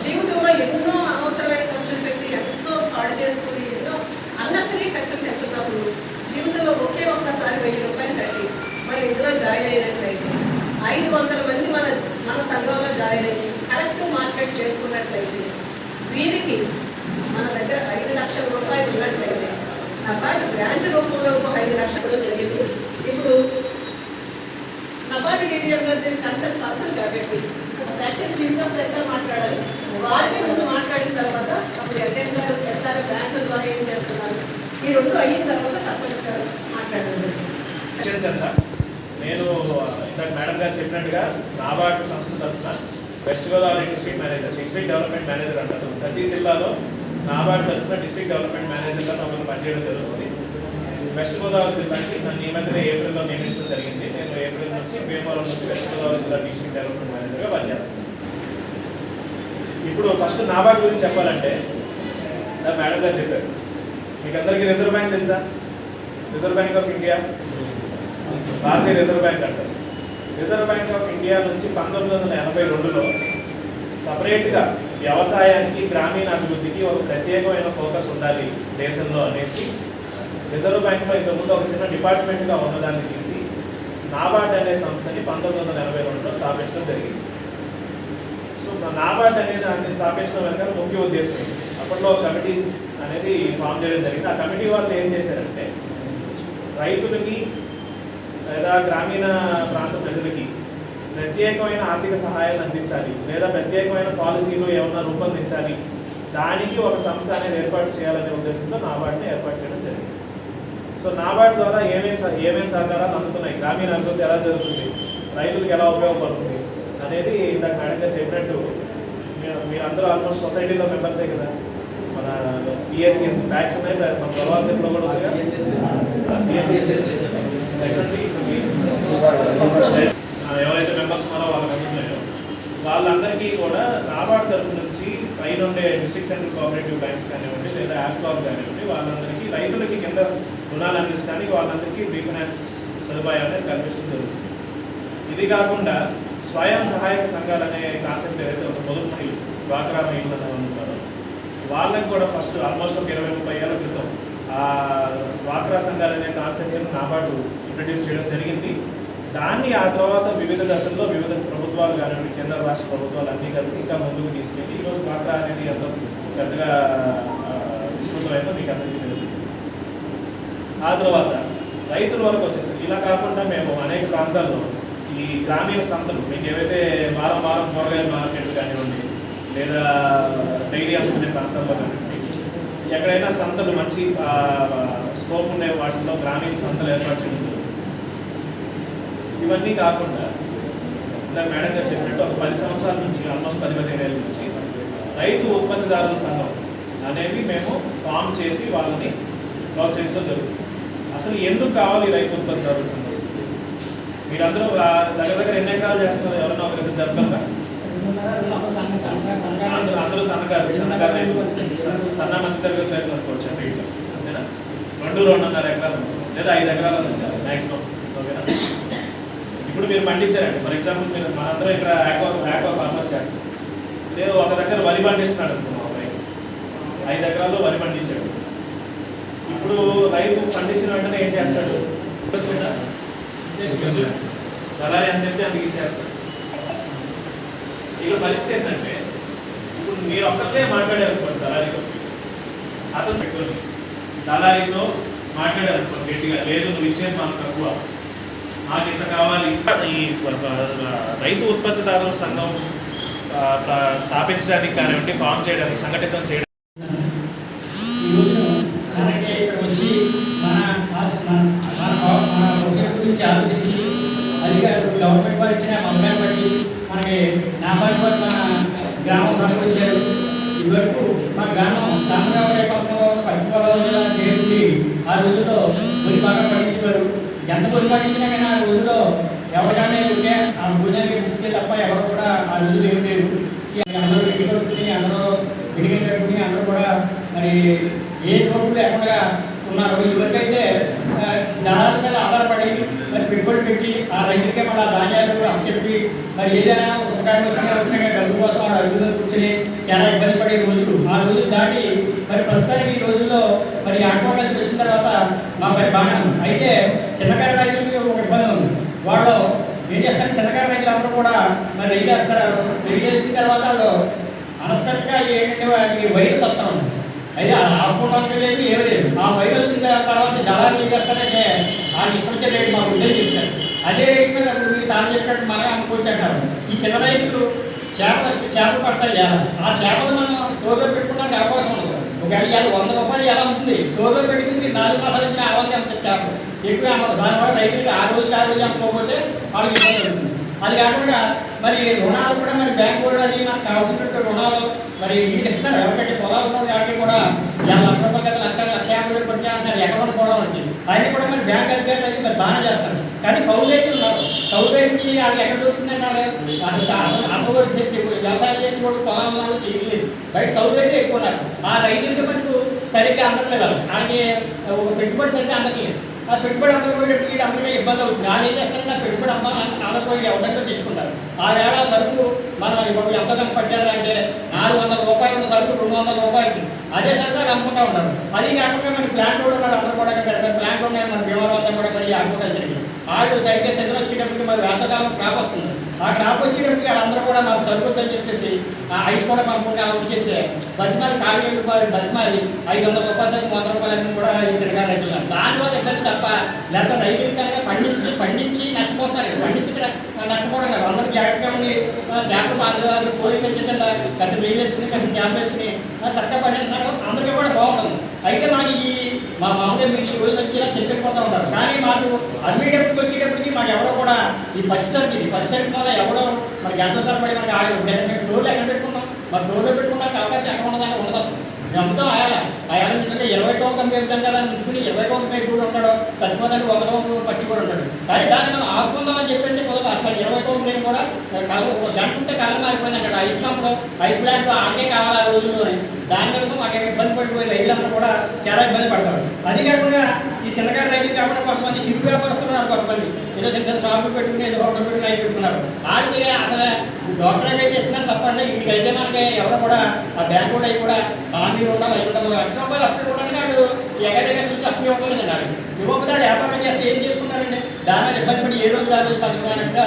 జీవితంలో ఎన్నో అనవసరమైన ఖర్చులు పెట్టి ఎంతో పాడు చేసుకుని ఎన్నో అన్నసరి ఖర్చులు పెడుతున్నప్పుడు జీవితంలో ఒకే ఒక్కసారి వెయ్యి రూపాయలు కట్టి మరి ఇందులో జాయిన్ అయినట్లయితే ఐదు వందల మంది మన మన సంఘంలో జాయిన్ అయ్యి కరెక్ట్ మార్కెట్ చేసుకున్నట్లయితే వీరికి మన దగ్గర ఐదు లక్షల రూపాయలు ఉన్నట్లయితే నబార్డు గ్రాంట్ రూపంలో ఒక ఐదు లక్షలు జరిగింది. ఇప్పుడు నబార్డు డీడీఎం గారు దీన్ని కన్సల్ట్ పర్సన్ కాబట్టి యాక్చువల్ చీఫ్ గెస్ట్ మాట్లాడాలి. వారికి ముందు మాట్లాడిన తర్వాత అప్పుడు ఎల్ఎన్ గారు ఎట్లా ద్వారా ఏం చేస్తున్నారు? ఈ రెండు అయిన తర్వాత సర్పంచ్ గారు మాట్లాడారు. నేను ఇందాక మేడం గారు చెప్పినట్టుగా నాబార్డు సంస్థ తరఫున west Godavari district manager district development manager అంటారు. ప్రతి జిల్లాలో నాబార్డు తరఫున డిస్ట్రిక్ట్ డెవలప్మెంట్ మేనేజర్గా మమ్మల్ని పనిచేయడం జరుగుతుంది. వెస్ట్ గోదావరి జిల్లాకి నన్ను ఈ మధ్యన ఏప్రిల్లో నియమించడం జరిగింది. నేను ఏప్రిల్ నుంచి భీమవరం నుంచి వెస్ట్ గోదావరి జిల్లా డిస్ట్రిక్ట్ డెవలప్మెంట్ మేనేజర్గా పనిచేస్తాను ఇప్పుడు ఫస్ట్ నాబార్డ్ గురించి చెప్పాలంటే ఇందాక మేడం గారు చెప్పారు. మీకు అందరికీ రిజర్వ్ బ్యాంక్ తెలుసా? Reserve bank of India? Bharatiya reserve bank అంటారు. రిజర్వ్ బ్యాంక్ ఆఫ్ ఇండియా నుంచి పంతొమ్మిది వందల ఎనభై రెండులో సపరేట్గా వ్యవసాయానికి గ్రామీణ అభివృద్ధికి ఒక ప్రత్యేకమైన ఫోకస్ ఉండాలి దేశంలో అనేసి రిజర్వ్ బ్యాంక్లో ఇంతకుముందు ఒక చిన్న డిపార్ట్మెంట్గా ఉన్నదాన్ని తీసి నాబార్డ్ అనే సంస్థని పంతొమ్మిది వందల ఎనభై రెండులో స్థాపించడం జరిగింది. సో నాబార్డ్ అనేది దాన్ని స్థాపించడం వెనక ముఖ్య ఉద్దేశం ఏంటి? అప్పట్లో ఒక కమిటీ అనేది ఫామ్ చేయడం జరిగింది. ఆ కమిటీ వాళ్ళు ఏం చేశారంటే రైతులకి లేదా గ్రామీణ ప్రాంత ప్రజలకి ప్రత్యేకమైన ఆర్థిక సహాయాన్ని అందించాలి లేదా ప్రత్యేకమైన పాలసీలు ఏమన్నా రూపొందించాలి దానికి ఒక సంస్థ అనేది ఏర్పాటు చేయాలనే ఉద్దేశంతో నాబార్డ్ని ఏర్పాటు చేయడం జరిగింది. సో నాబార్డ్ ద్వారా ఏమేమి ఏమేమి సహకారాలు అందుతున్నాయి? గ్రామీణ అభివృద్ధి ఎలా జరుగుతుంది? రైతులకు ఎలా ఉపయోగపడుతుంది? అనేది ఇందాక మేడం గారు చెప్పినట్టు మీరు- మీరందరూ ఆల్మోస్ట్ సొసైటీలో మెంబర్సే కదా? మన పిఎస్సిఎస్ ట్యాక్స్ ఉన్నాయి మన గొడవలో కూడా ఉంది ఎవరైతే మెంబర్స్ ఉన్నారో వాళ్ళకి అందుతున్నాయో వాళ్ళందరికీ కూడా నాబార్డ్ తరఫు నుంచి పైన ఉండే డిస్ట్రిక్ట్ సెంట్రల్ కోఆపరేటివ్ బ్యాంక్స్ కానివ్వండి లేదా యాప్కాప్ కానివ్వండి వాళ్ళందరికీ రైతులకి కింద రుణాలు అందించడానికి వాళ్ళందరికీ రీఫైనాన్స్ సదుపాయాలు కల్పించడం జరుగుతుంది. ఇది కాకుండా స్వయం సహాయక సంఘాలు అనే కాన్సెప్ట్ ఏదైతే ఒక పొదుపు మహిళలు డ్వాక్రా మహిళలు అని వాళ్ళకి కూడా ఫస్ట్ ఆల్మోస్ట్ ఒక ఇరవై ముప్పై ఏళ్ళ క్రితం ఆ డ్వాక్రా సంఘాలు అనే కాన్సెప్ట్ని నాబార్డు ఇంట్రడ్యూస్ చేయడం జరిగింది. దాన్ని ఆ తర్వాత వివిధ దశల్లో వివిధ ప్రభుత్వాలు కానివ్వండి కేంద్ర రాష్ట్ర ప్రభుత్వాలు అన్నీ కలిసి ఇంకా ముందుకు తీసుకెళ్ళి ఈరోజు డ్వాక్రా అనేది ఎంతో పెద్దగా విస్తృతమైందో మీకు అందరికీ తెలిసింది. ఆ తర్వాత రైతుల వరకు వచ్చేసరికి ఇలా కాకుండా మేము అనేక ప్రాంతాల్లో ఈ గ్రామీణ సంతలు మీకు ఏవైతే వారం వారం కూరగాయల మార్కెట్లు కానివ్వండి లేదా డైరీ అమ్ముకునే ప్రాంతాల్లో కానివ్వండి ఎక్కడైనా సంతలు మంచి స్కోప్ ఉండే వాటిల్లో గ్రామీణ సంతలు ఏర్పాటు చేయడం ఇవన్నీ కాకుండా ఇలా మేడం గారు చెప్పినట్టు ఒక పది సంవత్సరాల నుంచి ఆల్మోస్ట్ పది పదిహేను ఏళ్ళ నుంచి రైతు ఉత్పత్తిదారుల సంఘం అనేవి మేము ఫామ్ చేసి వాళ్ళని ప్రోత్సహించడం జరుగుతుంది. అసలు ఎందుకు కావాలి రైతు ఉత్పత్తిదారుల సంఘం? మీరందరూ దగ్గర దగ్గర ఎన్ని ఎకరాలు చేస్తున్నారు? ఎవరన్నా ఒకరికి చెప్పగలరా? అందరూ అందరూ సన్నకారు సన్నకారు రైతులు. సన్న మధ్య తరగతి రైతులు అనుకోవచ్చు అంటే అంతేనా? రెండు రెండున్నర ఎకరాలు లేదా ఐదు ఎకరాలు మ్యాక్సిమం ఓకేనా? ఇప్పుడు మీరు పండించారండి. ఫర్ ఎగ్జాంపుల్ మీరు మనందరం ఇక్కడ ఆక్వా ఆక్వా ఫార్మర్స్ చేస్తాం లేదు ఒక దగ్గర వరి పండిస్తున్నాడు అనుకున్నాం రైతు ఐదు ఎకరాల్లో వరి పండించాడు. ఇప్పుడు రైతు పండించిన వెంటనే ఏం చేస్తాడు? దళారి అని చెప్పి అందుకు ఇచ్చేస్తాడు. ఇక పరిస్థితి ఏంటంటే ఇప్పుడు మీరు ఒక్కరికే మాట్లాడారనుకోండి దళారితో. అతను పెట్టుకొని దళారితో మాట్లాడారనుకోండి గట్టిగా లేదు నువ్వు ఇచ్చేది మనకు తక్కువ. మాకు ఇంత కావాలి? ఈ రైతు ఉత్పత్తిదారుల సంఘం స్థాపించడానికి కానివ్వండి ఫామ్ చేయడానికి సంఘటితం చేయడం ఈ మన గురించి ఆలోచించి గవర్నమెంట్ వారు ఇచ్చిన మమ్మల్ని బట్టి మనకి నాబార్డు వారు మన గ్రామం తీసుకొచ్చారు ఇదివరకు మా గ్రామం సాంప్రదాయ పథకంలో పశ్చిమ గోదావరి జిల్లా పేరుంది ఆ రోజుల్లో మరి బాగా ఎంత వరి కానీ ఆ రోజుల్లో ఎవరికైనా ఉంటే ఆ భోజనానికి ఇచ్చే తప్ప ఎవరు కూడా ఆ రోజులు ఏం లేదు అందరూ ఇంటి అందరూ బిల్డింగ్ కట్టుకుని అందరూ కూడా మరి ఏ రోడ్లు ఎక్కడ ఉన్నారు. ఇవరికైతే ఆ, దళాల మీద పెట్టి ఆ రైతులకే మళ్ళీ ధాన్యాలు అప్పచెప్పి మరి ఏదైనా సుఖాన్ని వచ్చినా వచ్చినా డబ్బు కోసం ఆ రైతులు కూర్చుని చాలా ఇబ్బంది పడే రోజులు. ఆ రోజులు దాటి మరి ప్రస్తుతానికి ఈ రోజుల్లో మరి ఆక్వాకల్చర్ తెలిసిన తర్వాత మా పై బాగా అయితే చిన్నకాయ రైతులకి ఒక ఇబ్బంది ఉంది. వాళ్ళు ఏం చేస్తారు? చిన్నకాయ రైతులు అందరూ కూడా మరి రైలు వేస్తారు రైలు వేసిన తర్వాత వాళ్ళు అనస్పెక్ట్గా ఏంటంటే వాటికి వైరస్ వస్తా ఉంది. అయితే అది ఆపుకోవడానికి లేదు ఏమీ లేదు. ఆ వైరస్ వచ్చిన తర్వాత దళాలు ఏం చేస్తారంటే వాళ్ళు ఇప్పటికే రేటు మాకు ఉద్యోగం చెప్తారు అదే రేటు మీద ఇప్పుడు మీరు తాను చెప్పినట్టు మనం అమ్ముకోవచ్చు అంటారు. ఈ చిన్న రైతులు చేప చేప పడతాయి ఎలా ఆ చేపలు మనం స్టోర్లో పెట్టుకోవడానికి అవకాశం ఉంది. ఒకవేళ ఇవాళ వంద రూపాయలు ఎలా ఉంటుంది? స్టోర్లో పెట్టుకుని నాలుగు మాసాలు ఇచ్చిన ఆవాలు ఎంత చేప ఎక్కువ అమ్మదు దానివల్ల రైతులు ఆ రోజు ఆ రోజు అమ్ముకోకపోతే వాళ్ళకి ఇబ్బంది అవుతుంది. అది కాకుండా మరి రుణాలు కూడా మరి బ్యాంకు కూడా అది నాకు కావాల్సినట్టు రుణాలు మరి ఇది ఇస్తారు? ఎవరికంటే పొలాలు కాబట్టి కూడా యాభై లక్ష రూపాయలు లక్ష లక్ష యాభై వేలు పడితే అంటారు. ఎకరం పొలం అంటే? ఆయన కూడా మరి బ్యాంక్ అధికారులు అయితే మరి బాగా చేస్తారు. కానీ కౌలు రైతు ఉన్నారు కౌలు రైతుకి వాళ్ళు ఎక్కడ దొరుకుతుందంటే వాళ్ళు అసలు అసలు చేసి వ్యవసాయం చేసి కూడా పొలాలు వాళ్ళు చేయలేదు. బయట కౌలు రైతు ఎక్కువ ఉన్నారు. ఆ రైతులకి మనకు సరిగ్గా అందట్లేదు వాళ్ళకి ఒక పెట్టుబడి సరిగ్గా అందట్లేదు. ఆ పెట్టుబడి అమ్మకపోయేటప్పుడు వీళ్ళు అందరికీ ఇబ్బంది అవుతుంది. వాళ్ళు ఏం చేస్తారంటే నా పెట్టుబడి అమ్మాలని ఆడపోయి ఎవరితో తెచ్చుకుంటారు. ఆ వేళ సరుకు మనం ఇప్పుడు ఎంత పట్టారు పట్టారంటే నాలుగు వందల రూపాయలు ఉన్న సరుకు రెండు వందల రూపాయలు. అదే సరుకు అమ్ముకుంటా ఉంటారు అది కాకుండా మన ప్లాంట్ కూడా ఉన్నారు. అందరూ కూడా పెద్ద ప్లాంట్ ఉన్నాయి. మన భీమవరం అంతా కూడా మరి అగ్రికల్చర్కి. వాళ్ళు సరిగ్గా సెలవు వచ్చేటప్పటికి మరి వేసవకాలం క్రాప్ వస్తుంది. ఆ క్రాప్ వచ్చేటప్పటికి వాళ్ళందరూ కూడా మాకు సరిపోతుందని చెప్పేసి ఆ ఐస్ కూడా పంపుకుంటే వచ్చేస్తే బతిమాలి కాలు రూపాయలు బతిమాలి ఐదు వందల రూపాయలు వంద రూపాయలు కూడా ఇచ్చిన రైతులు దానివల్ల ఇసరి తప్ప లేకపోతే రైతులు కానీ పండించి పండించి నష్టపోతారు. పండించి నష్టపోవడం కాదు. అందరూ జాగ్రత్తగా ఉండి చేపలు పాలు కోరిక వచ్చిందంట కథ వెయ్యి కథ కాస్త వేసుకుని చక్కగా పండిస్తున్నారు అందరికీ కూడా బాగుంటుంది. అయితే మాకు ఈ మా మామూలుగా మీరు ఈ రోజు వచ్చి ఇలా చెప్పిపోతూ ఉంటారు. కానీ మాకు అమ్మేటప్పటికి వచ్చేటప్పటికి మాకు ఎవరో కూడా ఈ పచ్చి పచ్చిసరికి పచ్చి పచ్చిసరికి వల్ల ఎవరో మనకి గంటల తరబడి మనకి ఆగదు మేము టోర్లు ఎక్కడ పెట్టుకున్నాం మరి డోర్లో పెట్టుకున్నాక అవకాశం ఎక్కడ ఉన్నదాన్ని ఉండదు ఎంతో ఆయాల? ఆయాల ఏంటంటే ఇరవై టోకన్ పెడతాం కదా అని ఉంచుకుని ఇరవై టోకన్ పెట్టి కూడా ఉంటాడు చచ్చిపోతాడు ఒక టోకన్ పట్టి కూడా ఉంటాడు. కానీ దాన్ని మనం ఆపుకుందామని చెప్పండి కుదరదు అసలు ఇరవై టోకన్ నేను కూడా కల ఒక గంట ఉంటే కాలం మారిపోయింది అక్కడ. ఐస్ క్యాంప్లో ఐస్ కావాలి ఆ రోజుల్లో. దాని మీద మాకు ఇబ్బంది పడిపోయింది రైతులందరూ కూడా చాలా ఇబ్బంది పడతారు. అది కాకుండా చిన్నగా రైతులు కాబట్టి కొంతమంది చిరు వ్యాపారస్తున్నారు కొంతమంది ఏదో చిన్న చిన్న షాపులు పెట్టుకుని ఏదో హోటల్ పెట్టుకుని అవి పెట్టుకున్నారు. వాళ్ళకి అసలు డాక్టర్ చేస్తున్నారు తప్పండి వీటికి అయితే మనకి ఎవరు కూడా ఆ బ్యాంకు కూడా అవి కూడా హామీ ఉండాలి అవి ఉండాలి. లక్ష రూపాయలు అప్పుడు కూడా వాడు ఎగదగా చూసి అప్పు ఇవ్వకలేదు ఇవ్వకపోతే వాడు వ్యాపారం చేస్తే ఏం చేసుకున్నారండి దాని మీద ఇబ్బంది పడి ఏ రోజు కాదు పథకానంటే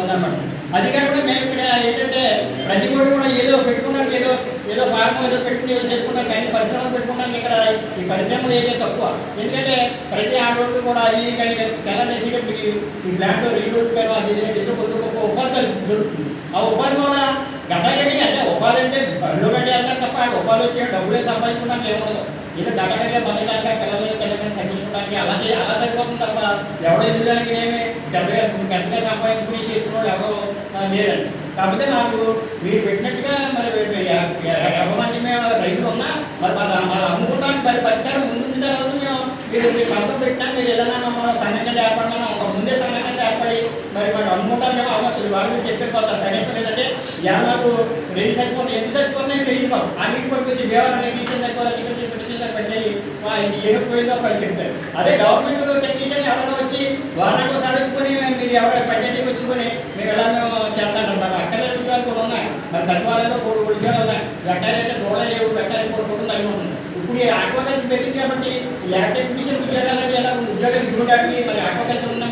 ఉందన్నమాట. అది కాకుండా మేము ఇక్కడ ఏంటంటే ప్రతి కూడా కూడా ఏదో పెట్టుకున్నాం ఏదో ఏదో భాగం ఏదో పెట్టుకుని ఏదో చేసుకున్నాం కానీ పరిశ్రమలు పెట్టుకున్నాం ఇక్కడ. ఈ పరిశ్రమలు ఏదో తక్కువ ఎందుకంటే ప్రతి ఆడవాళ్ళు కూడా అది కానీ తెల్ల చేసేటప్పటికి ఈ ప్లాంట్లో రీలోడ్ పేరు అది ఏదో కొత్త గొప్ప ఉపాధి దొరుకుతుంది. ఆ ఉపాధి కూడా గడ్డగడ్డి అంటే ఉపాధి అంటే బండ్లు గడ్డి అంటారు తప్ప ఆ ఉపాధి వచ్చిన డబ్బులే సంపాదించుకున్నాం ఏమో ఇది గడ్డగడ్డ బంధుదాకా పిల్లలు పిల్లలు సంగించుకోవడానికి అలాగే అలా సరిపోతుంది తప్ప ఎవడో ఎదుగుదానికి ఏమి పెద్దగా పెద్దగా సంపాదించుకుని చేసుకున్నాడు ఎవరో లేదండి కాకపోతే నాకు మీరు పెట్టినట్టుగా మరి ఎవరి మేము రైతులు ఉన్నా మరి మన మన అమ్ముకోవడానికి మరి పరిష్కారం ముందు తర్వాత మేము మీరు మీ పథకం పెట్టినా మీరు ఏదైనా మన సంఘటన ఏర్పడినా ఒక ముందే సంఘటన ఏర్పడి మరి మనం అమ్ముకోవడానికి అవ్వచ్చు వాళ్ళు మీరు చెప్పేపోతారు కనీసం ఏంటంటే ఎలా నాకు రెడీ సరిపోతుంది ఎందుకు సరిపోతున్నాయి తెలియదు మాకు. ఆ నీటి పట్టుకొచ్చి వేరే టెక్నీషియన్ దగ్గర టికెట్ పెట్టేసి పోయిందో వాళ్ళు అదే గవర్నమెంట్ టెక్నీషియన్ ఎవరైనా వచ్చి వారానికి ఒకసారి మీరు ఎవరైనా పంచాయతీకి వచ్చుకొని మీరు ఎలా చేస్తానంటారు అక్కడ ఉద్యోగాలు కూడా ఉన్నాయి. మరి సచివాలయంలో మూడు ఉద్యోగాలు ఉన్నాయి. పెట్టాలంటే దూడ లేవు పెట్టాలి మూడు కోట్లు అవి ఇప్పుడు ఈ ఆక్వాకల్చర్ పెరిగింది కాబట్టి ల్యాబ్ మిషన్ ఉద్యోగాలు ఎలా ఉద్యోగాలు ఇచ్చుకోవడానికి మరి ఆక్వాకల్చర్ ఉన్నాయి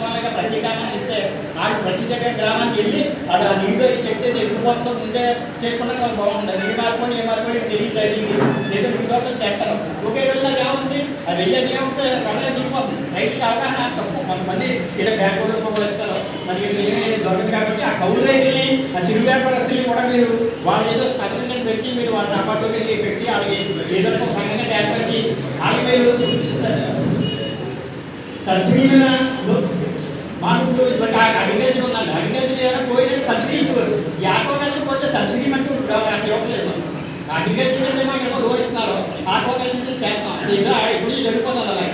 వాళ్ళకి ఇస్తే నాకు ప్రతి దగ్గర గ్రామానికి వెళ్ళి అది ఆ నీళ్ళు చెక్ చేసి ఎదురుపోతుందో ముందే చేసుకున్నా వాళ్ళు బాగుంటుంది నీళ్ళు మార్పుకొని ఏ మార్పుకొని తెలియదు అడిగింది లేదా ఉద్యోగం చేస్తారు ఒకే రోజున ఏముంది అది వెళ్ళేది ఏముంటే సడన్గా దిగిపోతుంది రైతు అవగాహన తక్కువ కొంతమంది ఇలా బ్యాంకు రూపంలో మరి దొరకదు కాబట్టి ఆ కౌలు రైతుని ఆ చిరు వ్యాపారస్తుల్ని కూడా మీరు వాళ్ళు ఏదో పథకం పెట్టి మీరు వాళ్ళ అపార్ట్మెంట్ పెట్టి వాళ్ళకి ఏదో ఒక సంఘంగా ఏర్పడి వాళ్ళకి మీరు సబ్సిడీ మీద లో- మాకు అగ్రికల్చర్ ఉందండి అగ్రికల్చర్ ఏదైనా పోయినట్టు సబ్సిడీ ఇచ్చేవారు ఈ పోతే సబ్సిడీ మట్టు అసలు ఇవ్వట్లేదు మాకు అగ్రికల్చర్ మాకు ఏమో లోన్ ఇస్తున్నారు ఆక్వాకల్చర్ చేస్తాం. అది ఇప్పుడు జరిగిపోతుంది అలాగే.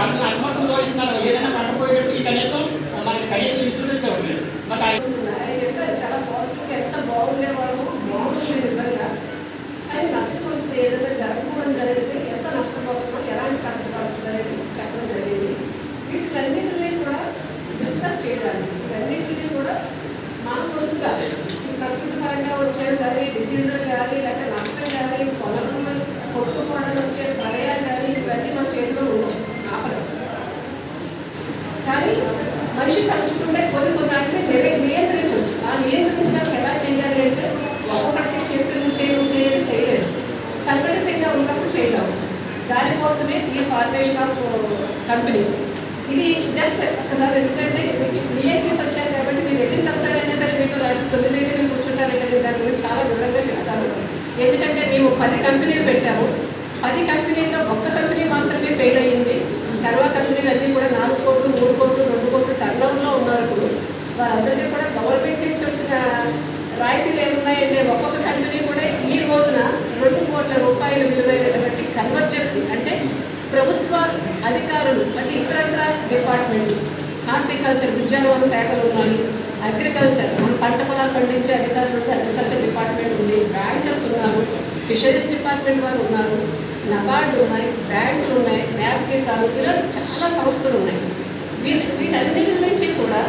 అసలు అనుమతులు లోన్ ఇస్తున్నారు ఏదైనా పంట పోయేటప్పుడు కనీసం మనకి కనీసం ఇన్సూరెన్స్ ఇవ్వట్లేదు. చెప్పారు చాలా పాజిటివ్గా ఎంత బాగుండేవాళ్ళు బాగుంటుంది నిజంగా. కానీ నష్టం Gracias. అనేది దాని గురించి చాలా వివరంగా చెప్తాను. ఎందుకంటే మేము పది కంపెనీలు పెట్టాము. పది కంపెనీల్లో ఒక్క కంపెనీ మాత్రమే ఫెయిల్ అయ్యింది. తర్వాత కంపెనీలు అన్నీ కూడా నాలుగు కోట్లు మూడు కోట్లు రెండు కోట్లు టర్నౌన్లో ఉన్నారు వారందరికీ కూడా గవర్నమెంట్ నుంచి వచ్చిన రాయితీలు ఏమున్నాయంటే ఒక్కొక్క కంపెనీ కూడా ఈ రోజున రెండు కోట్ల రూపాయల విలువైనటువంటి కన్వర్జెన్సీ అంటే ప్రభుత్వ అధికారులు అంటే ఇతరత్ర డిపార్ట్మెంట్ హార్టికల్చర్ ఉద్యానవన శాఖలు ఉన్నాయి. అగ్రికల్చర్. మన పంట పొలాలు పండించే అధికారులు ఉంటే అగ్రికల్చర్ డిపార్ట్మెంట్ ఉంది. బ్యాంకర్స్ ఉన్నారు. ఫిషరీస్ డిపార్ట్మెంట్ వారు ఉన్నారు. నబార్డు ఉన్నాయి. బ్యాంకులు ఉన్నాయి. న్యాప్ కిసాన్ ఇలాంటి చాలా సంస్థలు ఉన్నాయి. వీటి వీటన్నిటి నుంచి కూడా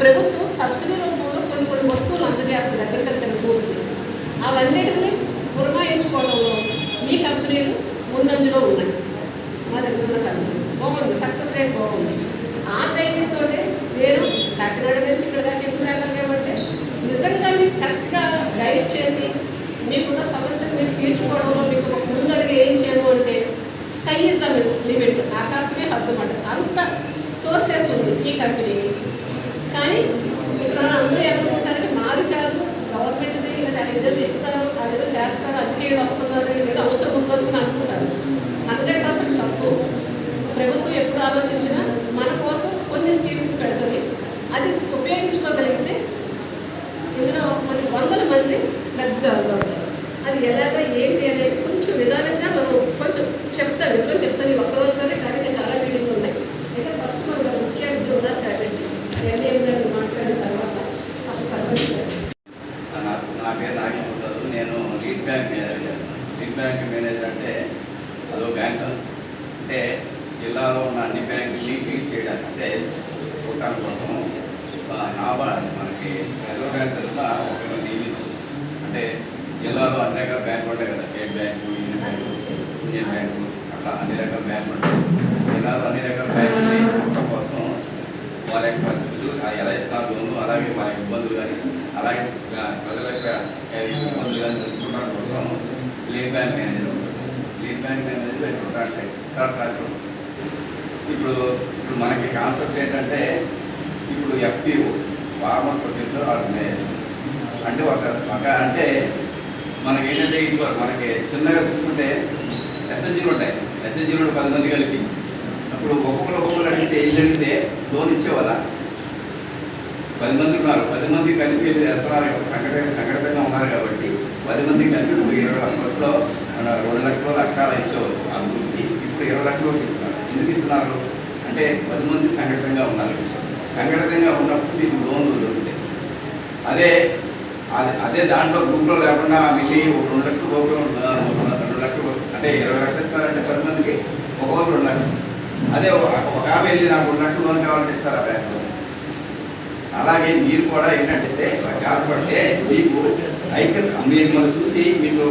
ప్రభుత్వం సబ్సిడీ రూపంలో కొన్ని కొన్ని వస్తువులు అందజేస్తుంది అగ్రికల్చర్ గూడ్స్ అవన్నిటిని పురమాయించుకోవడంలో ఈ కంపెనీలు ముందంజలో ఉన్నాయి. మా దగ్గర ఉన్న కంపెనీ. బాగుంది. సక్సెస్ రేట్ బాగుంది. ఆన్లైన్ ధైర్యంతో నేను కాకినాడ నుంచి ఇక్కడ దాకా ఎందుకు రాగలిగామంటే నిజంగా మీకు కరెక్ట్గా గైడ్ చేసి మీకున్న సమస్యలు మీరు తీర్చుకోవడంలో మీకు ఒక ముందడుగు ఏం చేయను అంటే స్కై ఇస్ ద లిమిట్ ఆకాశమే హద్దు మాట అంత సోర్సెస్ ఉంది ఈ కంపెనీ. కానీ ఇక్కడ అందరూ ఏమనుకుంటారంటే మాది కాదు గవర్నమెంట్ది లేదా ఏదో ఇస్తారు అదేదో చేస్తారు అందుకే వస్తారు వస్తున్నారు ఏదో అవసరం ఉందని అనుకుంటారు హండ్రెడ్ పర్సెంట్ తప్పు ప్రభుత్వం ఎప్పుడు ఆలోచించినా మన కోసం కొన్ని స్కీమ్స్ పెడుతుంది అది ఉపయోగించుకోగలిగితే ఇందులో కొన్ని వందల మంది లబ్ధిదారులు అవుతారు అది ఎలాగ ఏంటి అనేది కొంచెం విధానంగా మనం కొంచెం చెప్తాను ఇప్పుడు చెప్తాను ఈ ఒక్క రోజులోనే కానీ ఇంకా చాలా మీటింగ్లు ఉన్నాయి అయితే ఫస్ట్ మన ముఖ్య అతిథులు ఉన్నారు కాబట్టి ఎన్ఏఎం గారు మాట్లాడిన తర్వాత అసలు సర్పంచ్ గారు నా నా పేరు నాగేశ్వర ప్రసాద్ నేను lead bank manager lead bank manager అంటే అదో బ్యాంక్ అంటే జిల్లాలో ఉన్న అన్ని బ్యాంకుల్ని లీడ్ చేయడానికి అంటే చూడటానికి కోసం ఆ, నాబార్డ్ మనకి రిజర్వ్ బ్యాంక్ తరఫున ఒక నియమితం అంటే జిల్లాలో అన్ని రకాల బ్యాంకులు ఉంటాయి కదా state bank union bank Indian bank అట్లా బ్యాంకులు ఉంటాయి జిల్లాలో అన్ని రకాల బ్యాంకుల్ని చూడటం కోసం వారి యొక్క పరిస్థితులు ఆ ఎలా ఇస్తున్నారు లోన్లు అలాగే వారి ఇబ్బందులు కానీ అలాగే ప్రజల యొక్క ఇబ్బందులు కానీ తెలుసుకోవడం కోసం lead bank manager. Lead bank manager ఇప్పుడు ఇప్పుడు మనకి కాన్సెప్ట్ ఏంటంటే ఇప్పుడు ఎఫ్పిఓ ఫార్మర్ ప్రొడ్యూసర్ ఆర్గనైజేషన్ అంటే ఒక ఒక అంటే మనకి ఏంటంటే ఇది మనకి చిన్నగా చూసుకుంటే ఎస్ఎన్జీలు ఉంటాయి. ఎస్ఎన్జీలు పది మంది కలిపి. అప్పుడు ఒక్కొక్కరు ఒక్కొక్కరు అడిగితే ఇల్లు అడిగితే లోన్ ఇచ్చేవాళ్ళ? పది మంది ఉన్నారు. పది మంది కలిపి వెళ్ళి చేస్తున్నారు సంఘట సంఘటితంగా ఉన్నారు కాబట్టి పది మంది కలిపి ఇరవై లక్షల్లో మన రెండు లక్షలు లక్షలు ఇచ్చేవారు అందుకు ఇప్పుడు ఇరవై లక్షలు ఇస్తున్నారు. ఎందుకు ఇస్తున్నారు? అంటే పది మంది సంఘటితంగా ఉన్నారు. సంఘటితంగా ఉన్నప్పుడు మీకు లోన్లు దొరుకుతాయి అదే అదే అదే దాంట్లో గ్రూప్లో లేకుండా వెళ్ళి రెండు లక్షలు పోగా రెండు లక్షలు అంటే ఇరవై లక్షలు ఇస్తారంటే పది మందికి ఒక్కొక్కరు రెండు లక్షలు అదే ఒక ఒక ఆమె వెళ్ళి నాకు రెండు లక్షలు లోన్ కావాలంటే ఇస్తారా బ్యాంకులో అలాగే మీరు కూడా ఏంటంటే ఆధారపడితే మీకు ఐక్యత మీరు మనం చూసి మీకు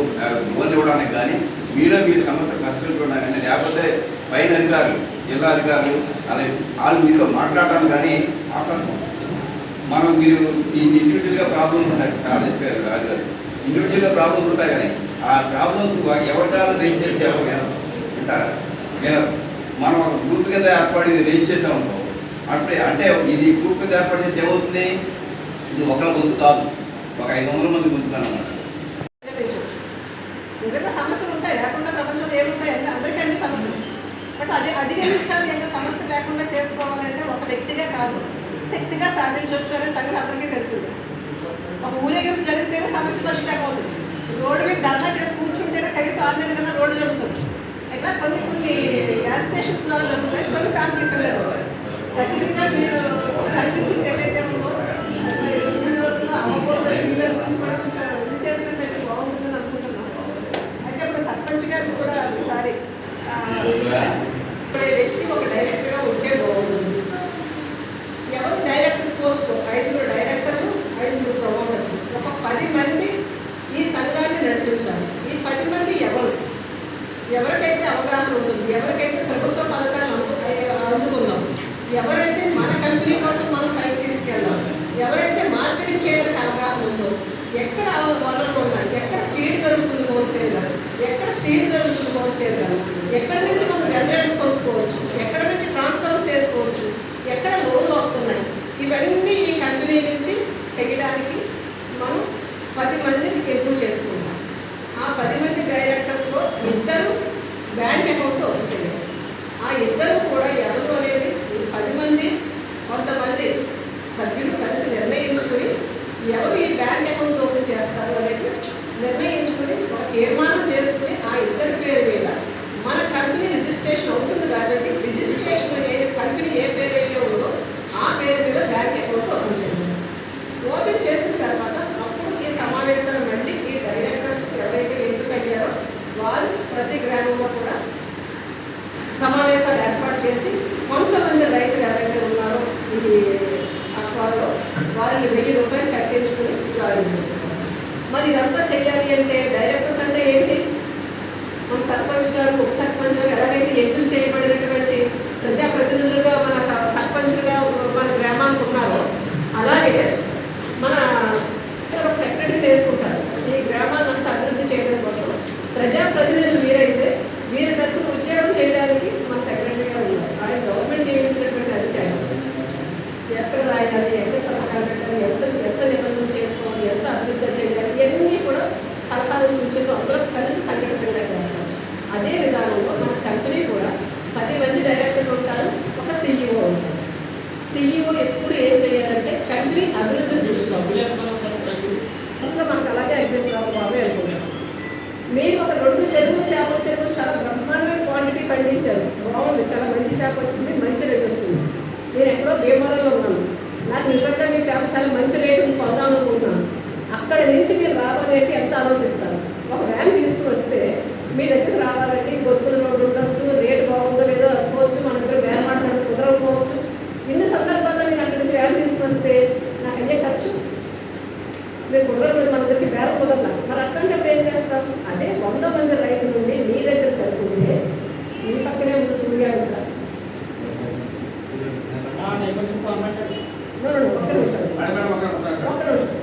లోన్ ఇవ్వడానికి కానీ మీలో మీరు సమస్య ఖర్చు కానీ లేకపోతే పైన అధికారులు జిల్లా అధికారులు అలాగే వాళ్ళు మీతో మాట్లాడడానికి కానీ అవకాశం మనం మీరు ఈ ఇండివిజువల్గా ప్రాబ్లమ్స్ ఉన్నాయి చాలా చెప్పారు. ఇండివిజువల్గా ప్రాబ్లమ్స్ ఉంటాయి కానీ ఆ ప్రాబ్లమ్స్ ఎవరికాలు రేంజ్ చేస్తే ఎవరు వినరు. వింటారా వినరు మనం ఒక గ్రూప్ కింద ఏర్పడి రేంజ్ చేసాం అంటే అంటే ఇది గ్రూప్ కింద ఏర్పాటు చేస్తే ఏమవుతుంది? ఇది ఒకరి గొంతు కాదు. ఒక ఐదు వందల మంది గొంతు అనమాట నిజంగా సమస్యలు ఉంటాయి. లేకుండా ప్రపంచంలో ఏముంటాయి? అంటే అందరికీ అన్ని సమస్యలు. బట్ అది అధిగమించాలి అంటే సమస్య లేకుండా చేసుకోవాలంటే ఒక వ్యక్తిగా కాదు శక్తిగా సాధించవచ్చు అనే సంగతి అందరికీ తెలిసింది. ఒక ఊరేగింపు జరిగితేనే సమస్య పరిష్కారం అవుతుంది. రోడ్డు మీద ధర్నా చేసి కూర్చుంటేనే కనీసం ఆన్లైన్ కన్నా రోడ్డు జరుగుతుంది. ఇట్లా కొన్ని కొన్ని గ్యాస్ స్టేషన్స్ ద్వారా జరుగుతాయి కొన్ని శాంతియుతంగా జరుగుతాయి. ఖచ్చితంగా మీరు కనిపించింది ఏదైతే ఉందో అది ఈ రోజుల్లో అవ్వకూడదు పిల్లల గురించి కూడా కొంచెం ఇది చేసినట్లయితే బాగుంటుందని అనుకుంటున్నాను అయితే ఇప్పుడు సర్పంచ్ గారికి కూడా ఒకసారి ఆ, ఇప్పుడే వ్యక్తి ఒక డైరెక్టర్గా ఉంటే బాగుంటుంది ఎవరు డైరెక్టర్ పోస్ట్ ఐదుగురు డైరెక్టర్లు ఐదుగురు ప్రమోటర్స్ ఒక పది మంది ఈ సంఘాన్ని నడిపించాలి ఈ పది మంది ఎవరు ఎవరికైతే అవగాహన ఉంటుంది ఎవరికైతే ప్రభుత్వ పథకాలు అందు- అయ్య- అందుకుందాం ఎవరైతే మన కంపెనీ కోసం మనం పైకి తీసుకెళ్దాం ఎవరైతే మార్కెటింగ్ చేయడానికి అవగాహన ఉందో ఎక్కడ వనరులు ఉన్నాయి ఎక్కడ ఫీడ్ దొరుకుతుంది హోల్సేల్గా ఎక్కడ సీడ్ దొరుకుతుంది హోల్సేల్గా ఎక్కడి నుంచి మనం జనరేటర్ కొనుక్కోవచ్చు ఎక్కడ నుంచి ట్రాన్స్ఫర్ చేసుకోవచ్చు ఎక్కడ లోన్లు వస్తున్నాయి ఇవన్నీ ఈ కంపెనీ నుంచి చేయడానికి మనం పది మందిని ఎంపిక చేసుకుంటాం ఆ పది మంది డైరెక్టర్ తీర్మానం చేసుకుని ఆ ఇద్దరి పేరు మీద మన కంపెనీ రిజిస్ట్రేషన్ అవుతుంది కాబట్టి రిజిస్ట్రేషన్ ఏ కంపెనీ ఏ పేరు అయితే ఉందో ఆ పేరు మీద బ్యాంక్ అకౌంట్ ఓపెన్ చేయాలి ఓపెన్ చేసిన తర్వాత అప్పుడు ఈ సమావేశాలు మళ్ళీ ఈ డైరెక్టర్స్ ఎవరైతే ఎన్నికయ్యారో వారు ప్రతి గ్రామంలో కూడా సమావేశాలు ఏర్పాటు చేసి కొంతమంది రైతులు ఎవరైతే ఉన్నారో ఈ అక్వాలో వారిని వెయ్యి రూపాయలు కట్టించుకుని జాయిన్ చేసుకోవాలి మరి ఇదంతా చేయాలి అంటే డైరెక్టర్స్ అంటే ఏంటి? మన సర్పంచ్ గారు ఉప సర్పంచ్ గారు ఎలాగైతే ఎంపిక చేయబడినటువంటి ప్రజాప్రతినిధులుగా మన స- మన గ్రామానికి ఉన్నారో అలాగే మన సెక్రటరీ వేసుకుంటారు. ఈ గ్రామాన్ని అంతా అభివృద్ధి చేయడం కోసం ప్రజాప్రతినిధులు మీరే వీరి తరఫున ఉద్యోగం చేయడానికి మన సెక్రటరీగా ఉన్నారు ఆయన గవర్నమెంట్ నియమించినటువంటి అధికారి ఎక్కడ రాయాలి ఎంత సలహాలు పెట్టాలి ఎంత ఎంత నిబంధన చేసుకోవాలి ఎంత అభివృద్ధి చేయాలి ఇవన్నీ కూడా సలహాలు సూచనలు అందరం కలిసి సంఘటితంగా చేస్తారు అదే విధానంలో మన కంపెనీ కూడా పది మంది డైరెక్టర్లు ఉంటారు ఒక సీఈఓ ఉంటారు సీఈఓ ఎప్పుడు ఏం చేయాలంటే కంపెనీ అభివృద్ధిని చూసుకోవాలి అసలు మనకు అలాగే అనిపిస్తున్నాం బాబే అనుకుంటాం మీరు ఒక రెండు చెరువులు చేపల చెరువులు చాలా బ్రహ్మాండమైన క్వాంటిటీ పండించారు బాగుంది చాలా మంచి చేప వచ్చింది మంచి రేట్ వచ్చింది నేను ఎక్కడో భీమవరంలో ఉన్నాను నాకు నిజంగా మీ చేప చాలా మంచి రేటు కొందాం అనుకుంటున్నాను అక్కడ నుంచి మీరు రావాలంటే ఎంత ఆలోచిస్తారు ఒక వ్యాన్ తీసుకుని వస్తే మీ దగ్గర రావాలంటే బొత్తుల రోడ్డు ఉండొచ్చు రేటు బాగుందో లేదో అనుకోవచ్చు మన దగ్గర వ్యాన్ మాట్లాడి కుదరకపోవచ్చు ఇన్ని సందర్భాల్లో నేను అక్కడి నుంచి వ్యాన్ తీసుకుని వస్తే నాకు అయ్యే ఖర్చు మీరు కుదరదు మన దగ్గరికి కుదరలా మరి అక్కడినప్పుడు ఏం చేస్తాం. అదే వంద మంది రైతుల నుండి మీ దగ్గర సరుకుంటే మీ పక్కనే ఉంది సూర్య ఉంటా ఒక్క నిమిషం. ఒక్క నిమిషం.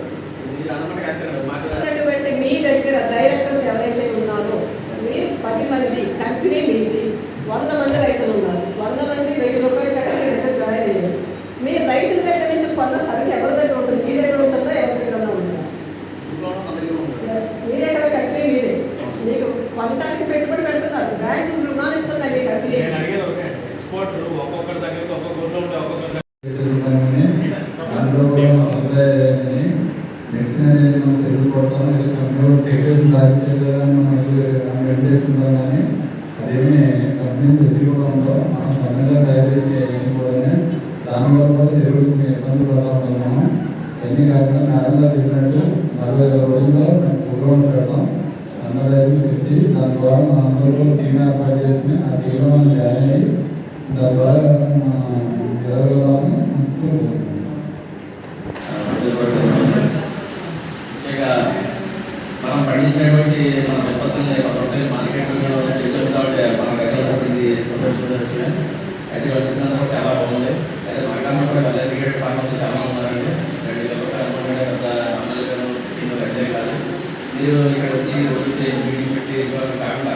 ఉన్నటువంటి మీ దగ్గర డైరెక్టర్స్ ఎవరైతే ఉన్నారో మీరు పది మంది కంపెనీ మీది వంద మంది రైతులు ఉన్నారు. వంద మంది వెయ్యి రూపాయలు కట్టి మీ జాయిన్ అయ్యారు మీ రైతుల దగ్గర నుంచి కొన్న సరుకు ఎవరి దగ్గర ఉంటుంది మీ దగ్గర ఉంటుందా ఎవరి దగ్గర ఉంటుందా Yes, మీరే కదా కంపెనీ మీదే మీకు కొనడానికి పెట్టుబడి పెడుతున్నారు బ్యాంకు రుణాలు ఇస్తుంది మీ కంపెనీ నేను అడిగేది ఒకటే ఎక్స్పోర్ట్ ఒక్కొక్కరి దగ్గర ఒక్కొక్క ఊర్లో ఉంటే ఒక్కొక్కరి దాంట్లో అభిప్రాయాలని మెడిసిన్ అనేది మనం చెల్లిపోతాం ఇది కంపెనీలో టెక్నేషన్ రాయించారు కదా అని మనం వెళ్ళి ఆ మెడిసిన్ చేస్తున్నాం కానీ అదేమి కంపెనీ తెచ్చుకోవడంలో మనం సొంతంగా తయారు చేసే అన్ని దానివల్ల కూడా చెరువులకు మేము ఇబ్బంది పడాలనుకున్నాము ఎన్ని కాకుండా నారంగా చెప్పినట్టు నలభై ఐదు రోజుల్లో మేము ప్రోగ్రాం పెడతాం. అందరూ పిలిచి దాని ద్వారా మన అందరూ టీం ఏర్పాటు చేసుకుని ఆ టీంలో మనం జాయిన్ అయ్యి దాని ద్వారా మనం ఎదగలమని మనం మన ఉత్పత్తులు మన మార్కెట్లో తెచ్చాం కాబట్టి మన దగ్గర ఇది సంతోషంగా వచ్చినాయి అయితే వాళ్ళు చెప్పినందుకు కూడా చాలా బాగుంది. అయితే మన కూడా వెల్ ఎడ్యుకేటెడ్ ఫార్మర్స్ చాలా ఉన్నారండి. రెండు వేల అనుకుంటే పెద్ద అన్నలు గారు దీనిలో కాదు. మీరు ఇక్కడ వచ్చి రోజు వచ్చి మీటింగ్ పెట్టి ఇవ్వడం కాకుండా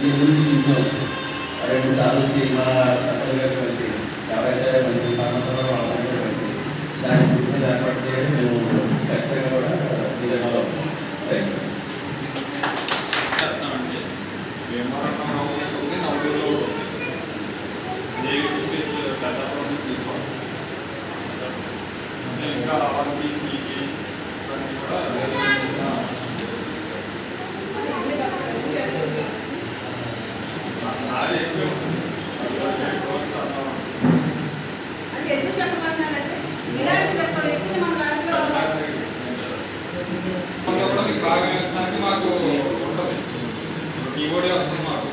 దీని గురించి కొంచెం రెండు సార్లు వచ్చి మన సర్కల్ గారు కలిసి ఎవరైతే మంచి ఫార్మర్స్ ఉన్నారో వాళ్ళందరితో కలిసి దాని గురించి మీద ఏర్పాటు చేయాలి మేము ఖచ్చితంగా కూడా దీని ఫాలో అవుతాం థ్యాంక్ యూ చేస్తామండి భీమవరం నవ్వులు ఉంది నవ్వులో దేవి డిస్ట్రిక్ట్ పెద్దపురం నుంచి తీసుకోవాలి అంటే ఇంకా ఆర్బీసీకి ఇవన్నీ కూడా వేరే విధంగా నాది ఎక్కువ ఉంటుంది అది ఎక్కువ వస్తాను. అంటే ఎందుకు చెప్పమన్నారంటే ఇలాంటి చెప్పాలి ఎక్కువ మన దాంట్లో అందులో కూడా మీకు కీబోర్డే వస్తుంది మాకు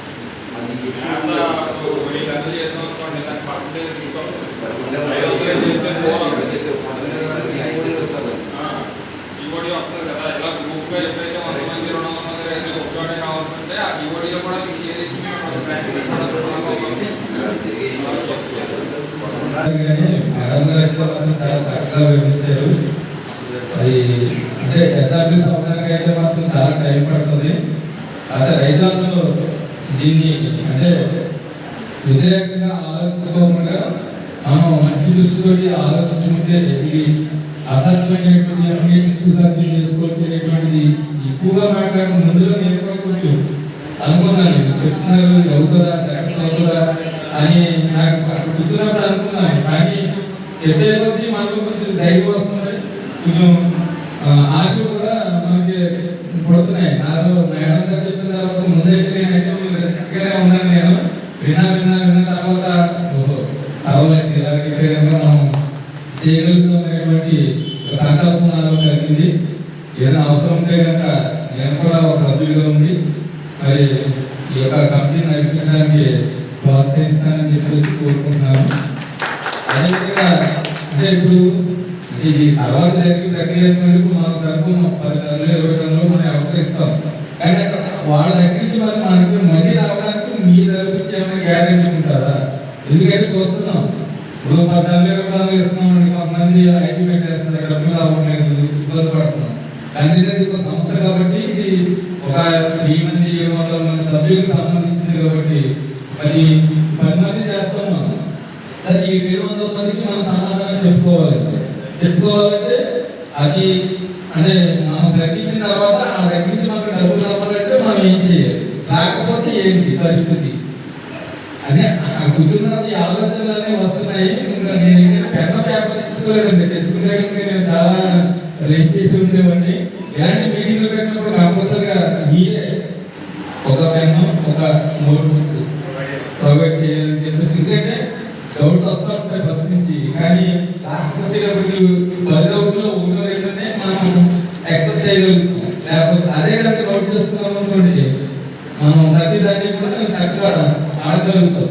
మేత వీళ్ళందరూ చేసాం అనుకోండి దానికి పర్సంటేజ్ వస్తుంది కదా ఇలా గ్రూప్గా ఎప్పుడైతే వంద మంది రెండు వందల మంది అయితే ఒక్కడే కావాలంటే ఆ కీబోర్డ్లో కూడా మీకు షేర్ ఇచ్చి మేము బ్యాంక్ కూడా రుణాలు అలా చేసుకోవచ్చు కానీ మేడం గారు అయితే మాత్రం చాలా చక్కగా వివరించారు అది అంటే ఎస్ఆర్బి సమయానికి అయితే మాత్రం చాలా టైం పడుతుంది. అదే రైతాంగంలో దీన్ని అంటే వ్యతిరేకంగా ఆలోచించుకోకుండా మనం మంచి దృష్టితోటి ఆలోచించుకుంటే ఈ అసత్యమైనటువంటి అన్నింటినీ సత్యం చేసుకోవచ్చు అనేటువంటిది ఎక్కువగా మాట్లాడిన ముందులో నేను కూడా కొంచెం అనుకున్నాను. చెప్తున్నారు అవుతుందా సక్సెస్ అవుతుందా అని నాకు అక్కడ కూర్చున్నప్పుడు అనుకున్నాను. కానీ చెప్పే కొద్దీ మనకు కొంచెం ధైర్యం వస్తుంది. కొంచెం ఆశ కూడా మనకి పడుతున్నాయి. నాకు మేడం గారు చెప్పిన తర్వాత ముందైతే నేనైతే మీరు ఉన్నాను నేను. వినా వినా విన్న తర్వాత ఓహో పర్వాలేదు ఇలాగే మనం చేయగలుగుతున్నటువంటి ఒక సంకల్పం నాలో కలిగింది. ఏదైనా అవసరం ఉంటే కనుక నేను కూడా ఒక సభ్యుడిగా ఉండి మరి ఈ యొక్క కంపెనీ నడిపించడానికి ప్రోత్సహిస్తానని చెప్పేసి కోరుకుంటున్నాను. అదేవిధంగా అంటే ఇప్పుడు ఇది తర్వాత జరిగిన ప్రక్రియ మాకు సరిపోను పది టన్నులు ఇరవై టన్నులు మనం అవకరిస్తాం కానీ అక్కడ వాళ్ళ దగ్గర నుంచి మనం మనకి మనీ రావడానికి మీ దగ్గర ఏమైనా గ్యారెంటీ ఉంటారా ఎందుకంటే చూస్తున్నాం. ఇప్పుడు పది టన్నులు ఇరవై టన్నులు ఇస్తున్నాం కొంతమంది ఐటీ పెట్టేస్తున్నారు డబ్బులు రావట్లేదు ఇబ్బంది పడుతున్నాం. కానీ ఇది ఒక సంస్థ కాబట్టి ఇది ఒక వెయ్యి మంది మన సభ్యులకు సంబంధించింది కాబట్టి మరి పది మంది చేస్తాం మనం. కానీ ఏడు వందల మందికి మనం సమాధానం చెప్పుకోవాలి. చెప్పుకోవాలంటే అది అంటే మనం శ్రమించిన తర్వాత ఆ దగ్గర మనకు డబ్బులు రావాలంటే మనం ఏం చేయాలి? రాకపోతే ఏంటి పరిస్థితి? అనే ఆ కూర్చున్న ఈ ఆలోచనలు అనేవి వస్తున్నాయి. ఇంకా నేను పెద్ద పేపర్ తెచ్చుకోలేదండి. తెచ్చుకునే నేను చాలా రేస్ చేసి ఉండేవాడిని. ఇలాంటి మీటింగ్లు పెట్టినప్పుడు కంపల్సరిగా మీరే ఒక నోట్ ప్రొవైడ్ చేయాలని చెప్పేసి. ఎందుకంటే డౌట్స్ వస్తూ ఉంటాయి ఫస్ట్ నుంచి. కానీ లాస్ట్ వచ్చేటప్పటికి పది రోజుల్లో ఊళ్ళో రెండునే మనం ఎక్సెప్ట్ చేయగలుగుతాం. లేకపోతే అదే కనుక నోట్ చేసుకున్నాం అనుకోండి మనం ప్రతి దాన్ని కూడా చక్కగా ఆడగలుగుతాం.